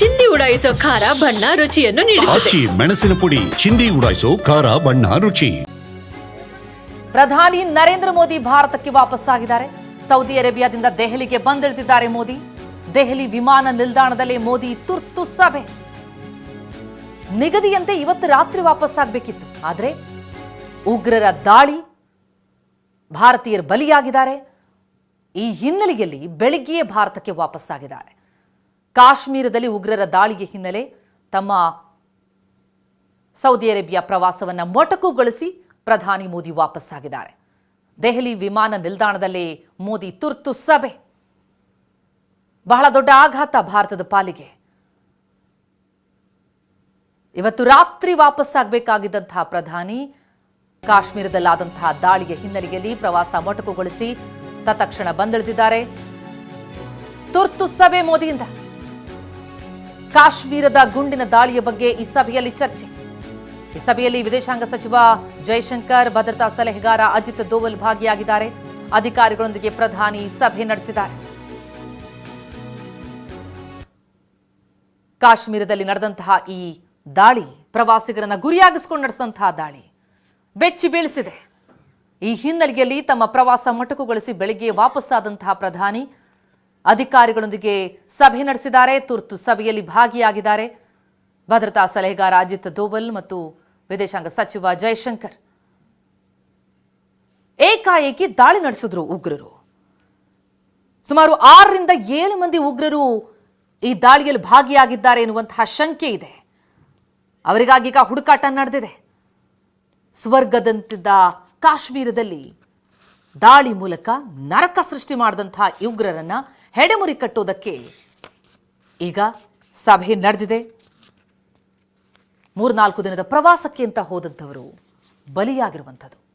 ಚಿಂದಿ ಉಡಾಯಿಸೋ ಖಾರ ಬಣ್ಣ ರುಚಿಯನ್ನು ನೀಡುತ್ತದೆ. ಆಚಿ ಮೆಣಸಿನ ಪುಡಿ ಚಿಂದಿ ಉಡಾಯಿಸೋ ಖಾರ ಬಣ್ಣ ರುಚಿ. ಪ್ರಧಾನಿ ನರೇಂದ್ರ ಮೋದಿ ಭಾರತಕ್ಕೆ ವಾಪಸ್ಸಾಗಿದ್ದಾರೆ. ಸೌದಿ ಅರೇಬಿಯಾದಿಂದ ದೆಹಲಿಗೆ ಬಂದಿಳಿದಿದ್ದಾರೆ ಮೋದಿ. ದೆಹಲಿ ವಿಮಾನ ನಿಲ್ದಾಣದಲ್ಲಿ ಮೋದಿ ತುರ್ತು ಸಭೆ. ನಿಗದಿಯಂತೆ ಇವತ್ತು ರಾತ್ರಿ ವಾಪಸ್ಸಾಗಬೇಕಿತ್ತು. ಆದರೆ ಉಗ್ರರ ದಾಳಿ ಭಾರತೀಯರು ಬಲಿಯಾಗಿದ್ದಾರೆ. ಈ ಹಿನ್ನೆಲೆಯಲ್ಲಿ ಬೆಳಿಗ್ಗೆಯೇ ಭಾರತಕ್ಕೆ ವಾಪಸ್ಸಾಗಿದ್ದಾರೆ. ಕಾಶ್ಮೀರದಲ್ಲಿ ಉಗ್ರರ ದಾಳಿಗೆ ಹಿನ್ನೆಲೆ ತಮ್ಮ ಸೌದಿ ಅರೇಬಿಯಾ ಪ್ರವಾಸವನ್ನ ಮೊಟಕುಗೊಳಿಸಿ ಪ್ರಧಾನಿ ಮೋದಿ ವಾಪಸ್ಸಾಗಿದ್ದಾರೆ. ದೆಹಲಿ ವಿಮಾನ ನಿಲ್ದಾಣದಲ್ಲಿ ಮೋದಿ ತುರ್ತು ಸಭೆ. ಬಹಳ ದೊಡ್ಡ ಆಘಾತ ಭಾರತದ ಪಾಲಿಗೆ. ಇವತ್ತು ರಾತ್ರಿ ವಾಪಸ್ಸಾಗಬೇಕಾಗಿದ್ದಂತಹ ಪ್ರಧಾನಿ ಕಾಶ್ಮೀರದಲ್ಲಾದಂತಹ ದಾಳಿಯ ಹಿನ್ನೆಲೆಯಲ್ಲಿ ಪ್ರವಾಸ ಮೊಟಕುಗೊಳಿಸಿ ತತ್ಕ್ಷಣ ಬಂದಿಳಿದಿದ್ದಾರೆ. ತುರ್ತು ಸಭೆ ಮೋದಿಯಿಂದ. ಕಾಶ್ಮೀರದ ಗುಂಡಿನ ದಾಳಿಯ ಬಗ್ಗೆ ಈ ಸಭೆಯಲ್ಲಿ ಚರ್ಚೆ. ಈ ಸಭೆಯಲ್ಲಿ ವಿದೇಶಾಂಗ ಸಚಿವ ಜೈಶಂಕರ್, ಭದ್ರತಾ ಸಲಹೆಗಾರ ಅಜಿತ್ ದೋವಲ್ ಭಾಗಿಯಾಗಿದ್ದಾರೆ. ಅಧಿಕಾರಿಗಳೊಂದಿಗೆ ಪ್ರಧಾನಿ ಸಭೆ ನಡೆಸಿದ್ದಾರೆ. ಕಾಶ್ಮೀರದಲ್ಲಿ ನಡೆದಂತಹ ಈ ದಾಳಿ ಪ್ರವಾಸಿಗರನ್ನ ಗುರಿಯಾಗಿಸಿಕೊಂಡು ನಡೆಸಿದಂತಹ ದಾಳಿ ಬೆಚ್ಚಿ ಬೀಳಿಸಿದೆ. ಈ ಹಿನ್ನೆಲೆಯಲ್ಲಿ ತಮ್ಮ ಪ್ರವಾಸ ಮೊಟಕುಗೊಳಿಸಿ ಬೆಳಿಗ್ಗೆ ವಾಪಸ್ಸಾದಂತಹ ಪ್ರಧಾನಿ ಅಧಿಕಾರಿಗಳೊಂದಿಗೆ ಸಭೆ ನಡೆಸಿದ್ದಾರೆ. ತುರ್ತು ಸಭೆಯಲ್ಲಿ ಭಾಗಿಯಾಗಿದ್ದಾರೆ. ಭದ್ರತಾ ಸಲಹೆಗಾರ ಅಜಿತ್ ದೋವಲ್ ಮತ್ತು ವಿದೇಶಾಂಗ ಸಚಿವ ಜೈಶಂಕರ್. ಏಕಾಏಕಿ ದಾಳಿ ನಡೆಸಿದ್ರು ಉಗ್ರರು. ಸುಮಾರು ಆರರಿಂದ ಏಳು ಮಂದಿ ಉಗ್ರರು ಈ ದಾಳಿಯಲ್ಲಿ ಭಾಗಿಯಾಗಿದ್ದಾರೆ ಎನ್ನುವಂತಹ ಶಂಕೆ ಇದೆ. ಅವರಿಗಾಗಿ ಈಗ ಹುಡುಕಾಟ ನಡೆದಿದೆ. ಸ್ವರ್ಗದಂತಿದ್ದ ಕಾಶ್ಮೀರದಲ್ಲಿ ದಾಳಿ ಮೂಲಕ ನರಕ ಸೃಷ್ಟಿ ಮಾಡಿದಂತಹ ಉಗ್ರರನ್ನ ಹೆಡೆಮುರಿ ಕಟ್ಟೋದಕ್ಕೆ ಈಗ ಸಭೆ ನಡೆದಿದೆ. ಮೂರ್ನಾಲ್ಕು ದಿನದ ಪ್ರವಾಸಕ್ಕೆ ಅಂತ ಹೋದಂಥವರು ಬಲಿಯಾಗಿರುವಂಥದ್ದು.